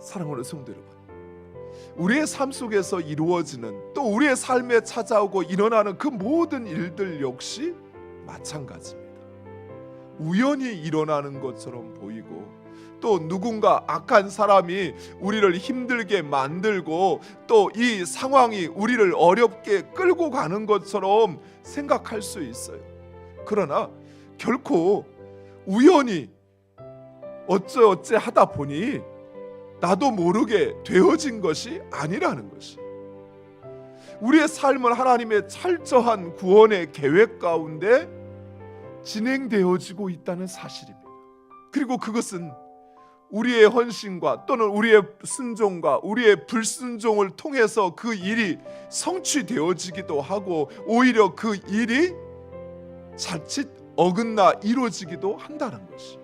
사랑하는 성도 여러분, 우리의 삶 속에서 이루어지는 또 우리의 삶에 찾아오고 일어나는 그 모든 일들 역시 마찬가지입니다. 우연히 일어나는 것처럼 보이고 또 누군가 악한 사람이 우리를 힘들게 만들고 또 이 상황이 우리를 어렵게 끌고 가는 것처럼 생각할 수 있어요. 그러나 결코 우연히 어째 하다 보니 나도 모르게 되어진 것이 아니라는 것이 우리의 삶은 하나님의 철저한 구원의 계획 가운데 진행되어지고 있다는 사실입니다. 그리고 그것은 우리의 헌신과 또는 우리의 순종과 우리의 불순종을 통해서 그 일이 성취되어지기도 하고 오히려 그 일이 자칫 어긋나 이루어지기도 한다는 것이.